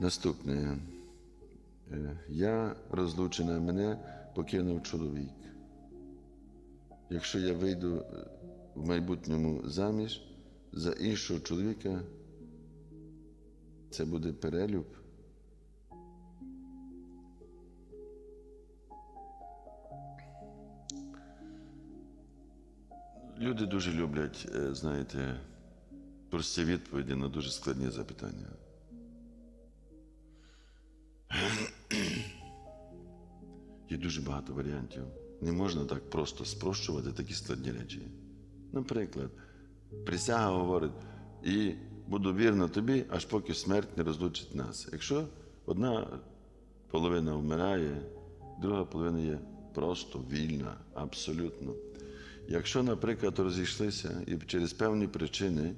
Наступне. Е, Я розлучена, мене покинув чоловік. Якщо я вийду е, в майбутньому заміж за іншого чоловіка, це буде перелюб. Люди дуже люблять, е, знаєте, прості відповіді на дуже складні запитання. Є дуже багато варіантів. Не можна так просто спрощувати такі складні речі. Наприклад, присяга говорить, і буду вірна тобі, аж поки смерть не розлучить нас. Якщо одна половина вмирає, друга половина є просто вільна, абсолютно. Якщо, наприклад, розійшлися і через певні причини,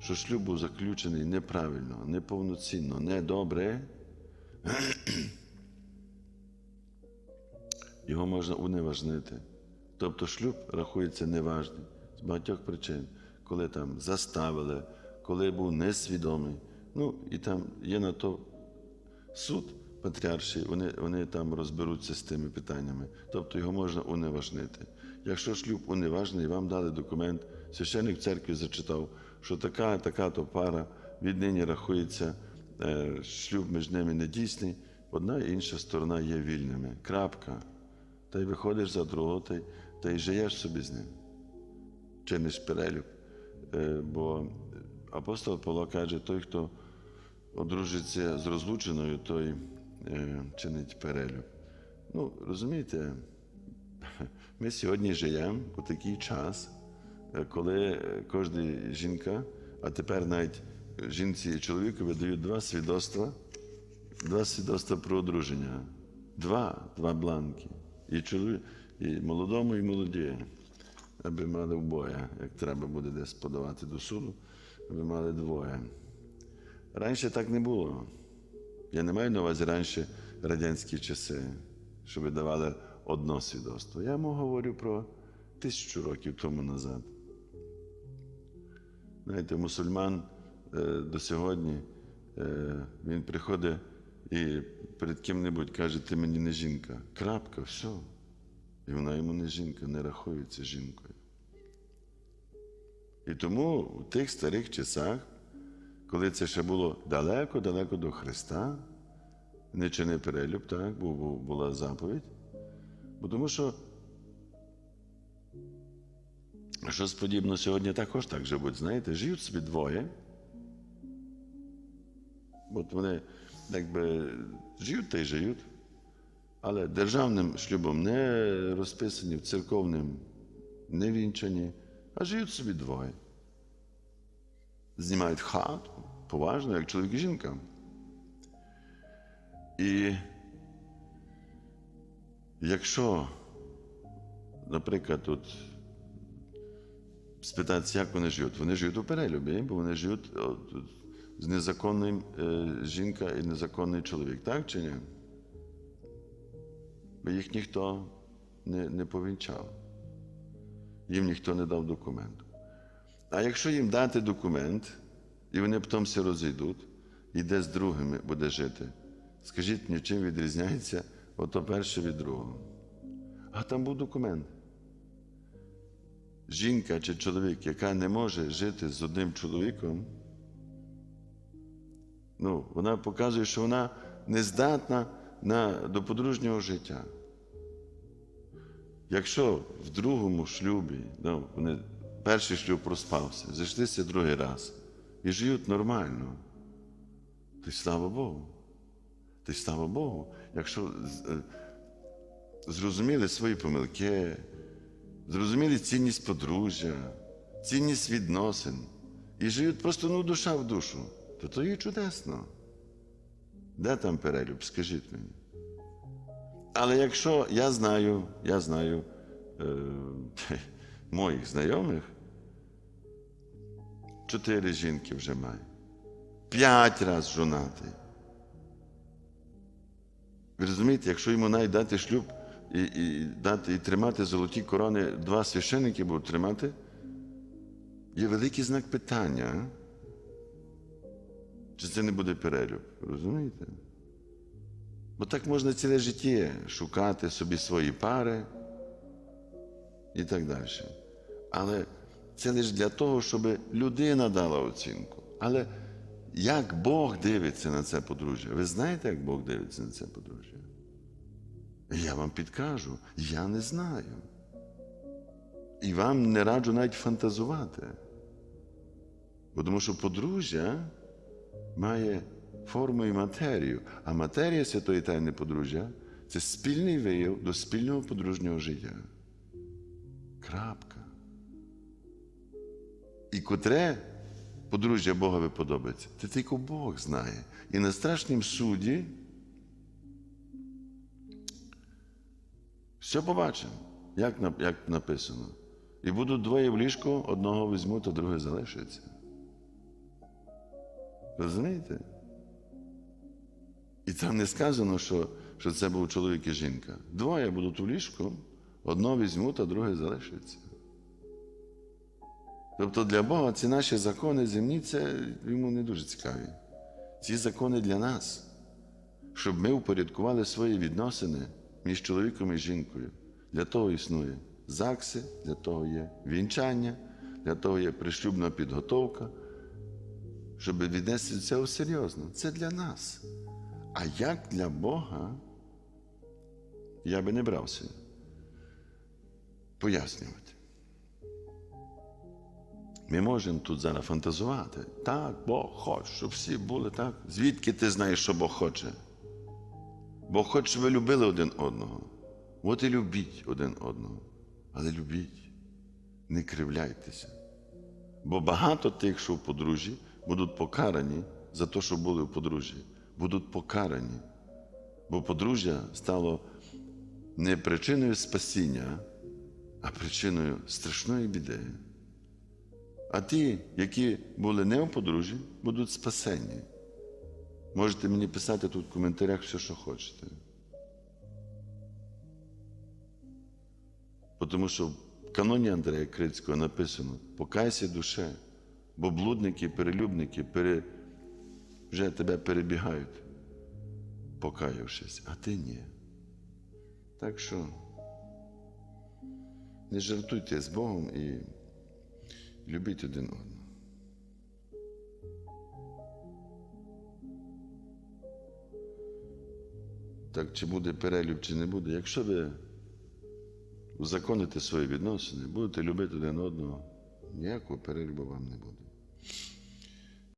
що шлюб був заключений неправильно, неповноцінно, недобре, його можна уневажнити. Тобто шлюб рахується неважним з багатьох причин, коли там заставили, коли був несвідомий. Ну і там є на то суд патріарший, вони, вони там розберуться з тими питаннями. Тобто його можна уневажнити. Якщо шлюб уневажений, вам дали документ, священник в церкві зачитав, що така, така то пара віднині рахується, е, шлюб між ними недійсний, одна і інша сторона є вільними. Крапка. Та й виходиш за другого, та й, та й живеш собі з ним. Чиниш перелюб. Е, бо апостол Павло каже, той, хто одружиться з розлученою, той е, чинить перелюб. Ну, розумієте, ми сьогодні живемо у такий час, е, коли кожна жінка, а тепер навіть жінці і чоловіку видають два свідоцтва, два свідоцтва про одруження. Два, два бланки. І чоловік, і молодому, і молоді. Аби мали обоє, як треба буде десь подавати до суду, аби мали двоє. Раніше так не було. Я не маю на увазі раніше радянські часи, що видавали одно свідоцтво. Я йому говорю про тисячу років тому назад. Знаєте, мусульман е, до сьогодні е, він приходить і перед ким-небудь каже, ти мені не жінка. Крапка, все. І вона йому не жінка, не рахується жінкою. І тому в тих старих часах, коли це ще було далеко-далеко до Христа, не чини перелюб, так, бу- була заповідь. Бо тому що щось подібне сьогодні також так живуть, знаєте, живуть собі двоє. От вони якби живуть та й живуть, але державним шлюбом не розписані, церковним не вінчані, а живуть собі двоє. Знімають хату, поважно, як чоловік і жінка. І якщо, наприклад, тут спитатися, як вони живуть, вони живуть у перелюбі, бо вони живуть з незаконним е, жінка і незаконний чоловік, так чи ні? Бо їх ніхто не, не повінчав, їм ніхто не дав документу. А якщо їм дати документ, і вони потім все розійдуть, і де з другими буде жити, скажіть мені, чим відрізняється ото перше від другого? А там був документ. Жінка чи чоловік, яка не може жити з одним чоловіком, ну, вона показує, що вона не здатна на, до подружнього життя. Якщо в другому шлюбі, ну, вони, перший шлюб проспався, зійшлися другий раз і живуть нормально, то й слава Богу. Й слава Богу, якщо е, зрозуміли свої помилки, зрозуміли цінність подружжя, цінність відносин і живуть просто ну, душа в душу, то то є чудесно. Де там перелюб, скажіть мені. Але якщо я знаю, я знаю е, моїх знайомих, чотири жінки вже має, п'ять разів жонатий. Ви розумієте, якщо йому навіть дати шлюб і, і дати і тримати золоті корони, два священники будуть тримати, є великий знак питання. Чи це не буде перелюб. Розумієте? Бо так можна ціле життя шукати собі свої пари і так далі. Але це лише для того, щоб людина дала оцінку. Але як Бог дивиться на це подружжя? Ви знаєте, як Бог дивиться на це подружжя? Я вам підкажу, я не знаю. І вам не раджу навіть фантазувати. Бо тому що подружжя має форму і матерію, а матерія святої тайни подружжя це спільний вияв до спільного подружнього життя. Крапка. І котре подружжя Богові подобається, це тільки Бог знає. І на страшнім суді все побачимо, як, як написано. І будуть двоє в ліжку, одного візьмуть, а друге залишиться. Розумієте? І там не сказано, що, що це був чоловік і жінка. Двоє будуть у ліжку, одного візьмуть, а друге залишиться. Тобто для Бога ці наші закони земні, це йому не дуже цікаві. Ці закони для нас, щоб ми упорядкували свої відносини між чоловіком і жінкою. Для того існує ЗАГСи, для того є вінчання, для того є пришлюбна підготовка, щоб віднести це серйозно. Це для нас. А як для Бога, я би не брався пояснювати. Ми можемо тут зараз фантазувати. Так, Бог хоче, щоб всі були так. Звідки ти знаєш, що Бог хоче? Бог хоче, щоб ви любили один одного. От і любіть один одного. Але любіть, не кривляйтеся. Бо багато тих, що в подружжі, будуть покарані за те, що були в подружжі. Будуть покарані. Бо подружжя стало не причиною спасіння, а причиною страшної біди. А ті, які були не у подружжі, будуть спасені. Можете мені писати тут в коментарях все, що хочете. Тому що в каноні Андрея Крицького написано: покайся душе, бо блудники, перелюбники пере... вже тебе перебігають, покаявшись, а ти ні. Так що не жартуйте з Богом і любіть один одного. Так, чи буде перелюб, чи не буде. Якщо ви узаконите свої відносини, будете любити один одного, ніякого перелюбу вам не буде.